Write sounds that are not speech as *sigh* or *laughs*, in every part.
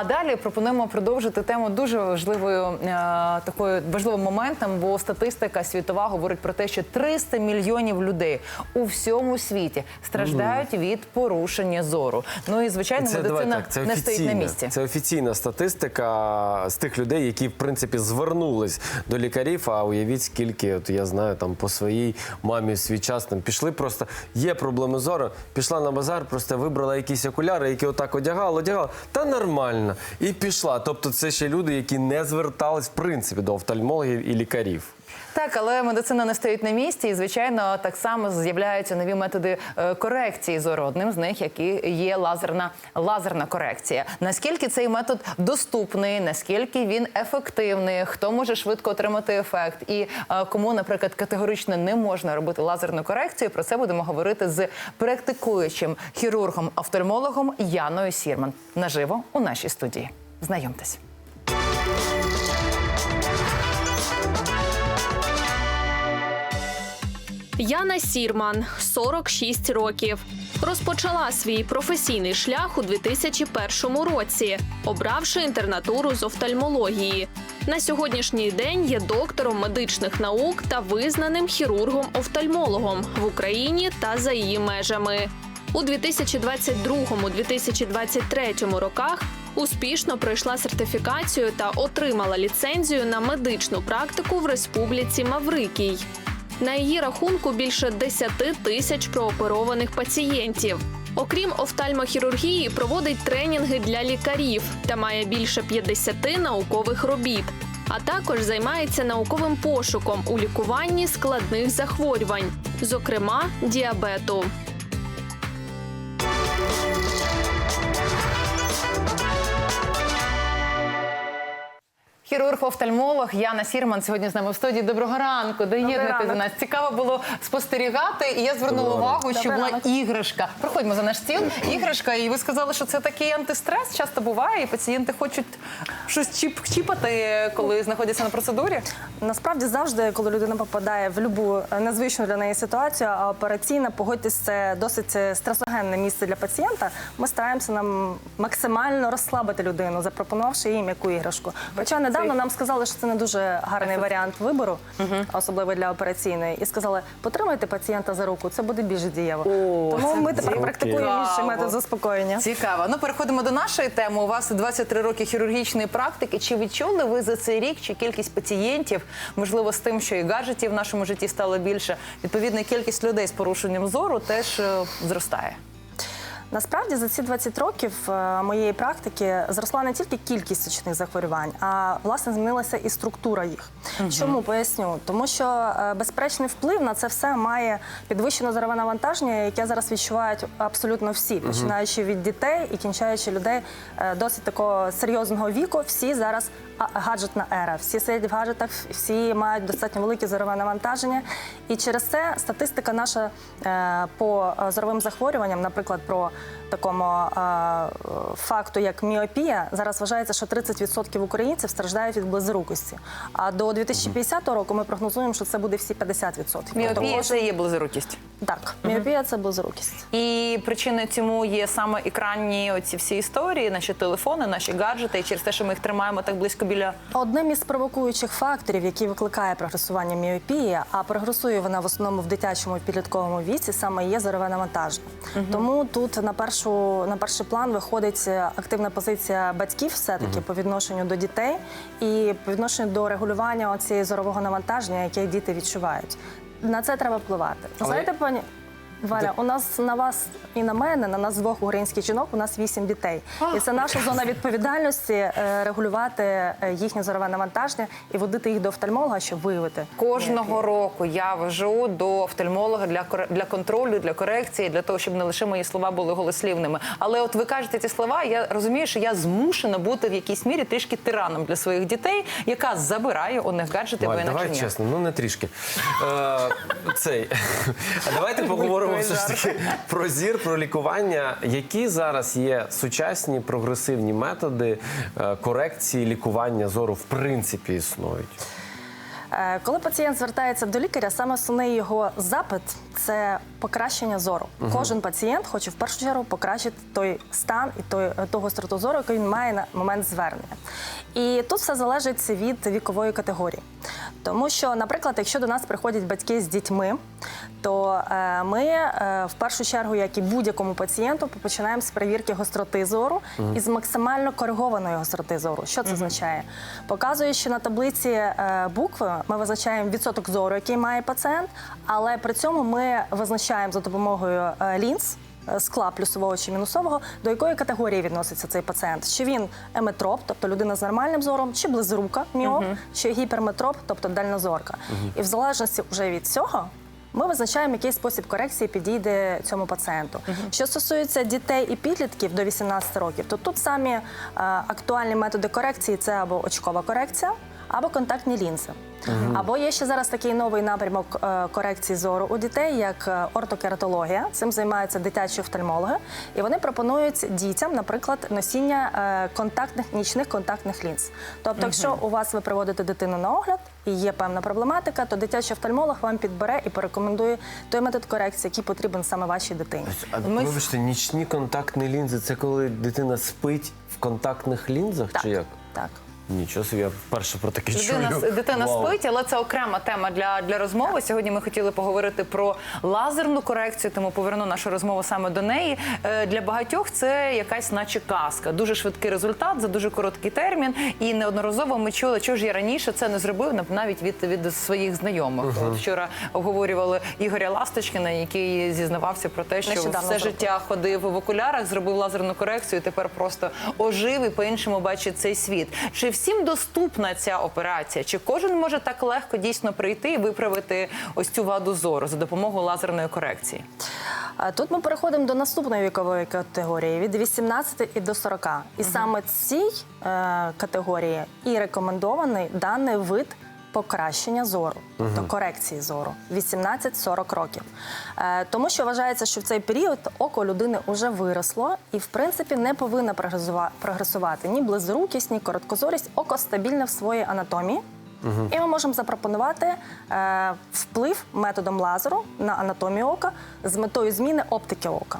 А далі пропонуємо продовжити тему дуже важливою е, такою важливим моментом, бо статистика світова говорить про те, що 300 мільйонів людей у всьому світі страждають від порушення зору. Ну і звичайно, давай медицина так, це не стоїть на місці. Це офіційна статистика з тих людей, які в принципі звернулись до лікарів. А уявіть, скільки от я знаю там по своїй мамі свій час там пішли. Просто є проблеми зору. Пішла на базар, просто вибрала якісь окуляри, які отак одягала, одягала. Та нормально. І пішла. Тобто, це ще люди, які не звертались в принципі до офтальмологів і лікарів. Так, але медицина не стоїть на місці, і звичайно, так само з'являються нові методи е, корекції зору. Одним з них, які є лазерна лазерна корекція. Наскільки цей метод доступний, наскільки він ефективний, хто може швидко отримати ефект, і е, кому, наприклад, категорично не можна робити лазерну корекцію. Про це будемо говорити з практикуючим хірургом-офтальмологом Яною Сірман наживо у нашій студії. Знайомтесь. Яна Сірман, 46 років. Розпочала свій професійний шлях у 2001 році, обравши інтернатуру з офтальмології. На сьогоднішній день є доктором медичних наук та визнаним хірургом-офтальмологом в Україні та за її межами. У 2022-2023 роках успішно пройшла сертифікацію та отримала ліцензію на медичну практику в Республіці Маврикій. На її рахунку більше 10 тисяч прооперованих пацієнтів. Окрім офтальмохірургії, проводить тренінги для лікарів та має більше 50 наукових робіт. А також займається науковим пошуком у лікуванні складних захворювань, зокрема діабету. Хірург-офтальмолог Яна Сірман сьогодні з нами в студії. Доброго ранку, доєднуйтесь ранок. до нас. Цікаво було спостерігати, і я звернула увагу, що була іграшка. Проходьмо за наш стіл. *laughs* Іграшка, і ви сказали, що це такий антистрес. Часто буває, і пацієнти хочуть щось чіп чіпати, коли знаходяться на процедурі. Насправді завжди, коли людина попадає в любу е, незвичну для неї ситуацію, а операційна, погодьтесь, це досить е, стресогенне місце для пацієнта. Ми стараємося нам максимально розслабити людину, запропонувавши їй м'яку іграшку. Хоча недавно нам сказали, що це не дуже гарний варіант вибору, особливо для операційної, і сказали, потримайте пацієнта за руку, це буде більш дієво. Тому ми тепер практикуємо інший метод заспокоєння. Цікаво. Ну переходимо до нашої теми. У вас 23 роки хірургічної практики. Чи відчули ви за цей рік, чи кількість пацієнтів, можливо, з тим, що і гаджетів в нашому житті стало більше, відповідно, кількість людей з порушенням зору теж е, зростає. Насправді за ці 20 років е, моєї практики зросла не тільки кількість очних захворювань, а власне змінилася і структура їх. Чому поясню? Тому що е, безперечний вплив на це все має підвищене зорове навантаження, яке зараз відчувають абсолютно всі, починаючи від дітей і кінчаючи людей е, досить такого серйозного віку. Всі зараз гаджетна ера. Всі сидять в гаджетах, всі мають достатньо велике зорове навантаження. І через це статистика наша е, по зоровим захворюванням, наприклад, про такому е, факту, як міопія, зараз вважається, що 30% українців страждають від близорукості. А до 2050 року ми прогнозуємо, що це буде всі 50%. Міопія це є близорукість. Так, міопія це близорукість. І причиною цьому є саме екранні оці всі історії, наші телефони, наші гаджети, і через те, що ми їх тримаємо так близько біля Одним із провокуючих факторів, який викликає прогресування міопії, а прогресує вона в основному в дитячому і підлітковому віці, саме є зорове навантаження. Тому тут на першу на перший план виходить активна позиція батьків, все таки по відношенню до дітей і по відношенню до регулювання цієї зорового навантаження, яке діти відчувають. На це треба впливати. Але- Знаєте, пані. Валя, у нас на вас і на мене, на нас двох українських жінок, у нас вісім дітей. І це наша зона відповідальності е, регулювати е, їхнє зорове навантаження і водити їх до офтальмолога, щоб виявити. Кожного року я вожу до офтальмолога для для контролю, для корекції, для того, щоб не лише мої слова були голослівними. Але от ви кажете ці слова, я розумію, що я змушена бути в якійсь мірі трішки тираном для своїх дітей, яка забирає у них гаджети, бо інакше давай ні. чесно, ну не трішки. Е, цей. *laughs* А давайте поговоримо все ж таки про зір, про лікування. Які зараз є сучасні прогресивні методи е, корекції лікування зору в принципі існують? Е, Коли пацієнт звертається до лікаря, саме основний його запит це покращення зору. Кожен пацієнт хоче в першу чергу покращити той стан і той ту гостроту зору, який він має на момент звернення. І тут все залежить від вікової категорії. Тому що, наприклад, якщо до нас приходять батьки з дітьми, то е, ми е, в першу чергу, як і будь-якому пацієнту, починаємо з перевірки гостроти зору і з максимально коригованої гостроти зору. Що це означає? Показуючи на таблиці е, букви, ми визначаємо відсоток зору, який має пацієнт, але при цьому ми визначаємо за допомогою лінз. Скла плюсового чи мінусового, до якої категорії відноситься цей пацієнт? Чи він еметроп, тобто людина з нормальним зором, чи близорука міоп, чи гіперметроп, тобто дальнозорка. І в залежності вже від цього ми визначаємо, який спосіб корекції підійде цьому пацієнту. Що стосується дітей і підлітків до 18 років, то тут самі е, актуальні методи корекції це або очкова корекція, або контактні лінзи. Або є ще зараз такий новий напрямок е, корекції зору у дітей, як е, ортокератологія. Цим займаються дитячі офтальмологи, і вони пропонують дітям, наприклад, носіння е, контактних нічних контактних лінз. Тобто, якщо у вас ви приводите дитину на огляд і є певна проблематика, то дитячий офтальмолог вам підбере і порекомендує той метод корекції, який потрібен саме вашій дитині. А Ми- вибачте, нічні контактні лінзи це коли дитина спить в контактних лінзах чи як? Так. Нічого собі, я вперше про таке Дитина, чую. дитина Вау. спить, але це окрема тема для, для розмови. Сьогодні ми хотіли поговорити про лазерну корекцію, тому поверну нашу розмову саме до неї. Е, Для багатьох це якась, наче казка. Дуже швидкий результат за дуже короткий термін. І неодноразово ми чули, що ж я раніше це не зробив, нав- навіть від, від своїх знайомих. От Вчора обговорювали Ігоря Ласточкіна, який зізнавався про те, що Нещодавно все зробив. життя ходив в окулярах, зробив лазерну корекцію. і Тепер просто ожив і по-іншому бачить цей світ. Чи всім доступна ця операція? Чи кожен може так легко дійсно прийти і виправити ось цю ваду зору за допомогою лазерної корекції? Тут ми переходимо до наступної вікової категорії від 18 і до 40. І саме цій е, категорії і рекомендований даний вид покращення зору, тобто корекції зору 18-40 років. Е, тому що вважається, що в цей період око людини вже виросло і, в принципі, не повинно прогресува- прогресувати ні близорукість, ні короткозорість. Око стабільне в своїй анатомії. І ми можемо запропонувати е, вплив методом лазеру на анатомію ока з метою зміни оптики ока.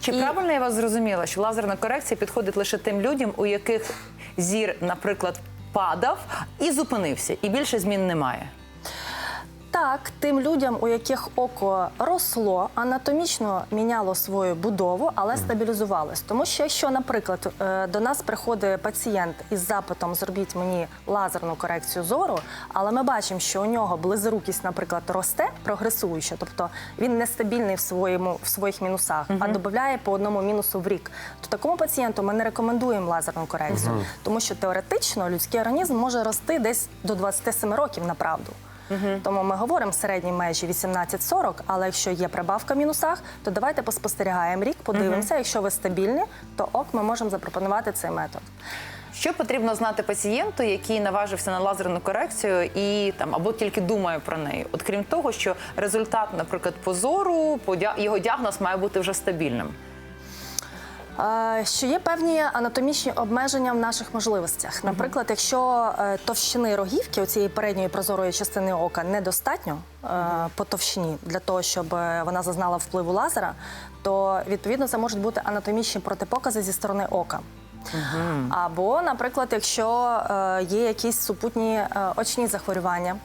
Чи І- правильно я вас зрозуміла, що лазерна корекція підходить лише тим людям, у яких зір, наприклад, падав і зупинився, і більше змін немає? Так, тим людям, у яких око росло, анатомічно міняло свою будову, але стабілізувалось. Тому що якщо, наприклад, е, до нас приходить пацієнт із запитом зробіть мені лазерну корекцію зору, але ми бачимо, що у нього близорукість, наприклад, росте прогресуюча, тобто він нестабільний в своєму в своїх мінусах, а додає по одному мінусу в рік. То такому пацієнту ми не рекомендуємо лазерну корекцію, тому що теоретично людський організм може рости десь до 27 років направду. Тому ми говоримо в середній межі 18-40, але якщо є прибавка в мінусах, то давайте поспостерігаємо рік, подивимося. Якщо ви стабільні, то ок, ми можемо запропонувати цей метод. Що потрібно знати пацієнту, який наважився на лазерну корекцію і там або тільки думає про неї? От крім того, що результат, наприклад, по зору, по його діагноз має бути вже стабільним. Що є певні анатомічні обмеження в наших можливостях. Наприклад, якщо е, товщини рогівки у цієї передньої прозорої частини ока недостатньо е, по товщині для того, щоб е, вона зазнала впливу лазера, то відповідно це можуть бути анатомічні протипокази зі сторони ока. Або, наприклад, якщо є якісь супутні очні захворювання.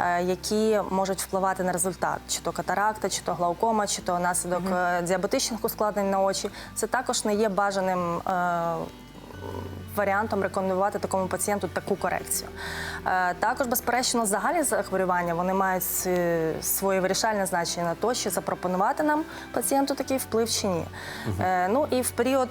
Е, Які можуть впливати на результат, чи то катаракта, чи то глаукома, чи то наслідок е, діабетичних ускладнень на очі, це також не є бажаним е, варіантом рекомендувати такому пацієнту таку корекцію. Також, безперечно, загальні захворювання вони мають своє вирішальне значення на то, чи запропонувати нам пацієнту такий вплив чи ні. Е, Ну і в період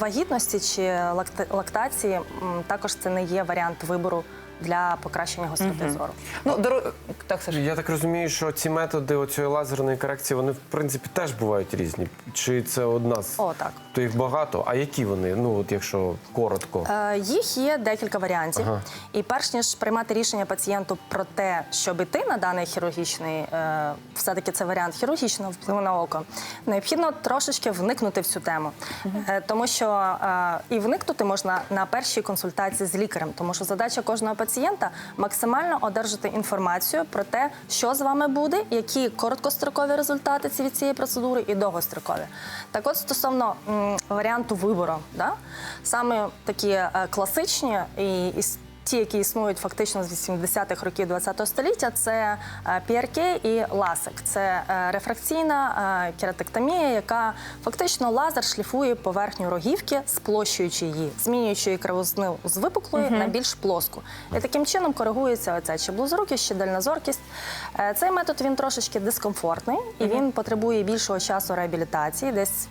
вагітності чи лакта- лактації також це не є варіант вибору для покращення гостроти зору. Ну, доро- так, Саша. Я так розумію, що ці методи оцієї лазерної корекції, вони в принципі теж бувають різні. Чи це одна з О, так. то їх багато? А які вони? Ну от якщо коротко. Е, Їх є декілька варіантів. Ага. І перш ніж приймати рішення пацієнту про те, щоб іти на даний хірургічний, е, все-таки це варіант хірургічного впливу на око, необхідно трошечки вникнути в цю тему. Е, Тому що е, і вникнути можна на першій консультації з лікарем, тому що задача кожного пацієнта пацієнта максимально одержати інформацію про те, що з вами буде, які короткострокові результати від цієї процедури і довгострокові. Так от стосовно варіанту вибору, да? саме такі е, класичні і, і Ті, які існують фактично з 80-х років ХХ століття, це е, PRK і ласик. Це е, рефракційна е, кератектомія, яка фактично лазер шліфує поверхню рогівки, сплощуючи її, змінюючи її кривознил з випуклої на більш плоску. І таким чином коригується оця чи блузорукість, чи дальнозоркість. Е, Цей метод він трошечки дискомфортний і він потребує більшого часу реабілітації, десь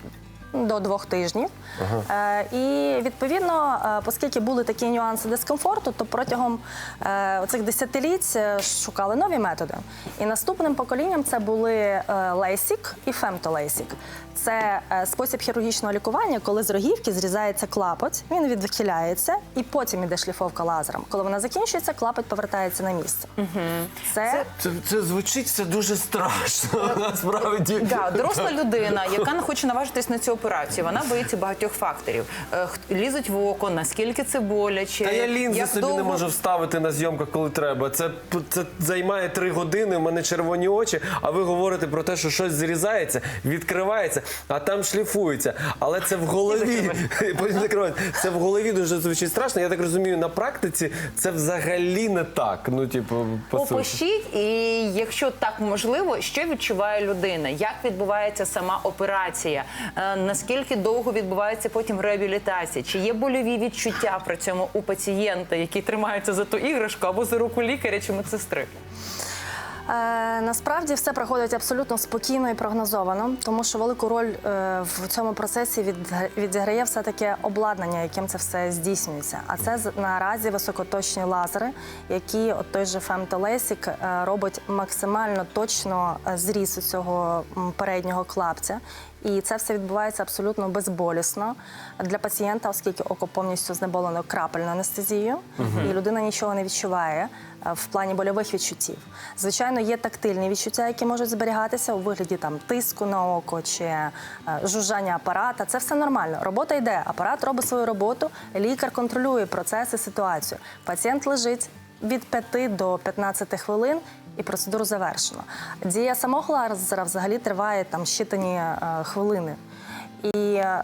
до двох тижнів. Ага. і відповідно, е, оскільки були такі нюанси дискомфорту, то протягом е, цих десятиліть е, шукали нові методи. І наступним поколінням це були е, лейсік і фемтолейсік. Це е, спосіб хірургічного лікування, коли з рогівки зрізається клапоть, він відхиляється, і потім іде шліфовка лазером. Коли вона закінчується, клапоть повертається на місце. Це Це, це звучить все дуже страшно. *laughs* Насправді. Да, доросла людина, яка не хоче наважитись на цю операцію, вона боїться багатьох факторів. Е, Лізуть в око, наскільки це боляче. Та я лінзи як собі не можу вставити на зйомках, коли треба. Це, це займає три години, у мене червоні очі, а ви говорите про те, що щось зрізається, відкривається, а там шліфується. Але це в голові. *laughs* Потім закривається. Це в голові дуже звучить страшно. Я так розумію, на практиці це взагалі не так. Ну, типу, по суті. Опишіть, і якщо так можливо, що відчуває людина? Як відбувається сама операція? Е, Наскільки довго відбувається потім реабілітація? Чи є больові відчуття при цьому у пацієнта, який тримається за ту іграшку або за руку лікаря чи медсестри? Е, насправді все проходить абсолютно спокійно і прогнозовано, тому що велику роль е, в цьому процесі від, відіграє все таки обладнання, яким це все здійснюється. А це наразі високоточні лазери, які от той же фемтолесік робить максимально точно е, зріз цього переднього клапця. І це все відбувається абсолютно безболісно для пацієнта, оскільки око повністю знеболено крапельною анестезією, і людина нічого не відчуває е, в плані больових відчуттів. Звичайно, є тактильні відчуття, які можуть зберігатися у вигляді там тиску на око чи е, жужжання апарата. Це все нормально. Робота йде, апарат робить свою роботу, лікар контролює процеси, ситуацію. Пацієнт лежить від 5 до 15 хвилин. І процедуру завершено. Дія самого лазера взагалі триває там щитані е, хвилини. І е,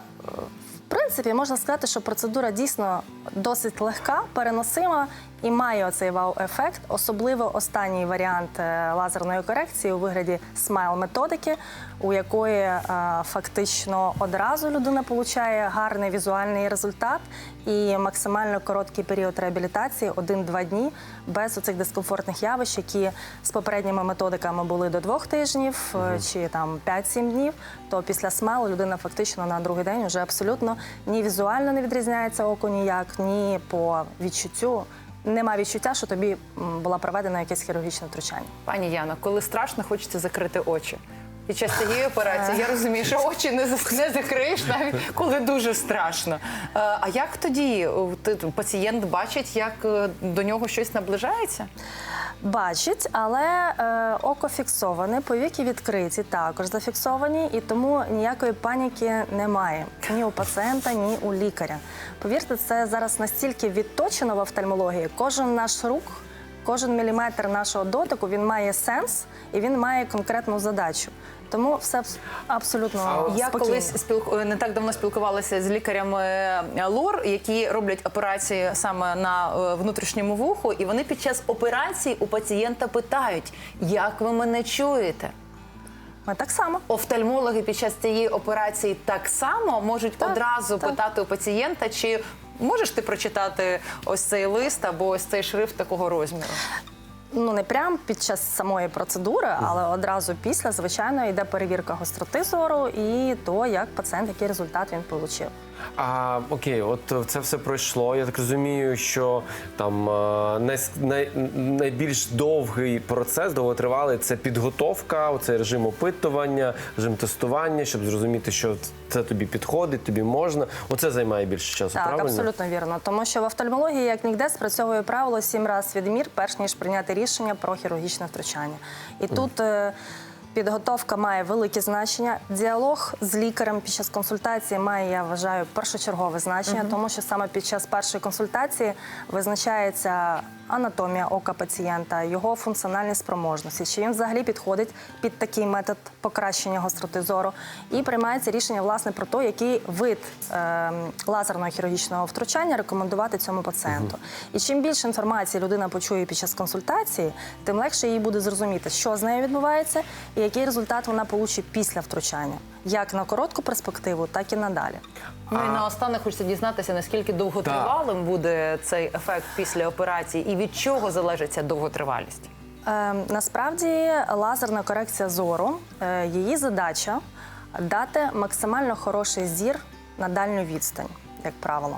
в принципі можна сказати, що процедура дійсно досить легка, переносима і має оцей вау-ефект. Особливо останній варіант е, лазерної корекції у вигляді смайл-методики, у якої е, фактично одразу людина отримує гарний візуальний результат і максимально короткий період реабілітації один-два дні без оцих дискомфортних явищ, які з попередніми методиками були до двох тижнів е, чи там 5-7 днів. То після смелу людина фактично на другий день вже абсолютно ні візуально не відрізняється око ніяк, ні по відчуттю. Нема відчуття, що тобі була проведена якесь хірургічне втручання. Пані Яно, коли страшно, хочеться закрити очі. Під час цієї операції я розумію, що очі не, не закриєш навіть коли дуже страшно. Е, А як тоді ти- пацієнт бачить, як е, до нього щось наближається? Бачить, але е, око фіксоване, повіки відкриті, також зафіксовані, і тому ніякої паніки немає ні у пацієнта, ні у лікаря. Повірте, це зараз настільки відточено в офтальмології. Кожен наш рух, кожен міліметр нашого дотику він має сенс і він має конкретну задачу. Тому все абс- абсолютно Я спокійно. колись спілку... не так давно спілкувалася з лікарями е, лор, які роблять операції саме на е, внутрішньому вуху, і вони під час операції у пацієнта питають, як ви мене чуєте? Ми так само. Офтальмологи під час цієї операції так само можуть Так, одразу так. питати у пацієнта, чи можеш ти прочитати ось цей лист або ось цей шрифт такого розміру? Ну не прямо під час самої процедури, але одразу після, звичайно, йде перевірка гостроти зору і то, як пацієнт, який результат він отримав. А окей, от це все пройшло. Я так розумію, що там е, най, най, найбільш довгий процес, довготривалий це підготовка, оцей режим опитування, режим тестування, щоб зрозуміти, що це тобі підходить, тобі можна. Оце займає більше часу. Так, правильно? абсолютно вірно. Тому що в офтальмології, як ніде, спрацьовує правило сім разів відмір, перш ніж прийняти рішення про хірургічне втручання. І тут. е, Підготовка має велике значення. Діалог з лікарем під час консультації має, я вважаю, першочергове значення, тому що саме під час першої консультації визначається анатомія ока пацієнта, його функціональні спроможності, чи він взагалі підходить під такий метод покращення гостроти зору, і приймається рішення власне про те, який вид е, лазерного хірургічного втручання рекомендувати цьому пацієнту. І чим більше інформації людина почує під час консультації, тим легше їй буде зрозуміти, що з нею відбувається, і який результат вона получить після втручання, як на коротку перспективу, так і надалі. Ну і наостанок хочеться дізнатися, наскільки довготривалим буде цей ефект після операції, і від чого залежить ця довготривалість? Е, насправді лазерна корекція зору, е, її задача дати максимально хороший зір на дальню відстань, як правило.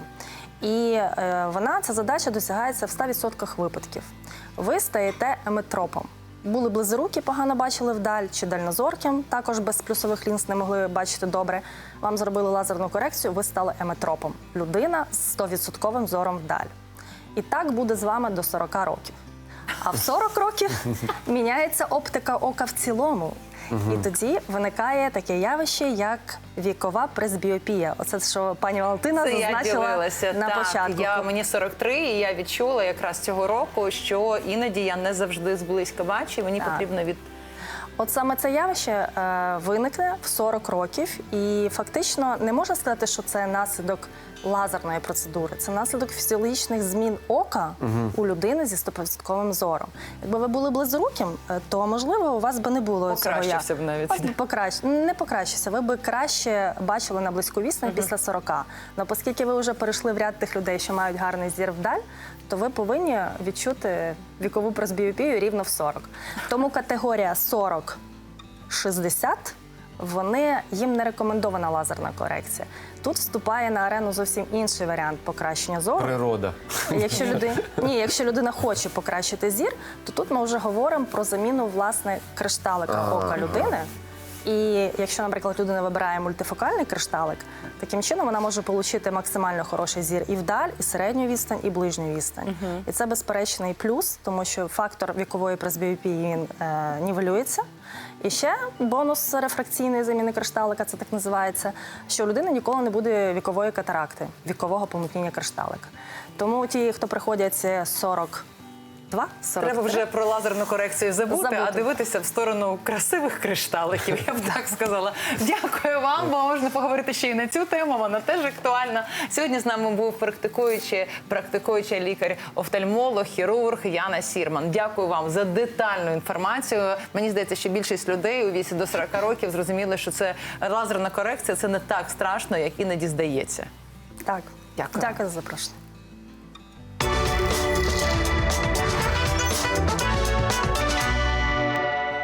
І е, вона, ця задача досягається в 100% випадків. Ви стаєте еметропом. Були близорукі, погано бачили вдаль, чи дальнозорким, також без плюсових лінз не могли бачити добре. Вам зробили лазерну корекцію, ви стали еметропом. Людина з 100% зором вдаль. І так буде з вами до 40 років. А в 40 років *laughs* міняється оптика ока в цілому. І тоді виникає таке явище, як вікова пресбіопія. Оце що пані Валентина Це я зазначила дивилася. на так, початку. Я мені 43, і я відчула якраз цього року, що іноді я не завжди зблизька бачу. і Мені Так. потрібно від От саме це явище е, виникне в 40 років, і фактично не можна сказати, що це наслідок лазерної процедури. Це наслідок фізіологічних змін ока у людини зі 100% зором. Якби ви були близоруким, е, то можливо у вас би не було цього. Покращився б навіть. Ось покращ... Не покращився. Ви би краще бачили на близьку відстань після 40. Але оскільки ви вже перейшли в ряд тих людей, що мають гарний зір вдаль, то ви повинні відчути вікову пресбіопію рівно в 40. Тому категорія 40-60 вони їм не рекомендована лазерна корекція. Тут вступає на арену зовсім інший варіант покращення зору. Природа. Якщо людина ні, якщо людина хоче покращити зір, то тут ми вже говоримо про заміну власне кришталика ока людини. І якщо, наприклад, людина вибирає мультифокальний кришталик, таким чином вона може отримати максимально хороший зір і вдаль, і середню відстань, і ближню відстань. І це безперечний плюс, тому що фактор вікової пресбіопії він е, нівелюється. І ще бонус рефракційної заміни кришталика, це так називається, що у людини ніколи не буде вікової катаракти, вікового помутніння кришталика. Тому ті, хто приходять це 42, 43, треба вже про лазерну корекцію забути, Забути. а дивитися в сторону красивих кришталиків. Я б так сказала. Дякую вам, бо можна поговорити ще й на цю тему. Вона теж актуальна. Сьогодні з нами був практикуючий, практикуючий лікар, офтальмолог, хірург Яна Сірман. Дякую вам за детальну інформацію. Мені здається, що більшість людей у віці до 40 років зрозуміли, що це лазерна корекція це не так страшно, як іноді здається. Так. Дякую. Дякую за запрошення.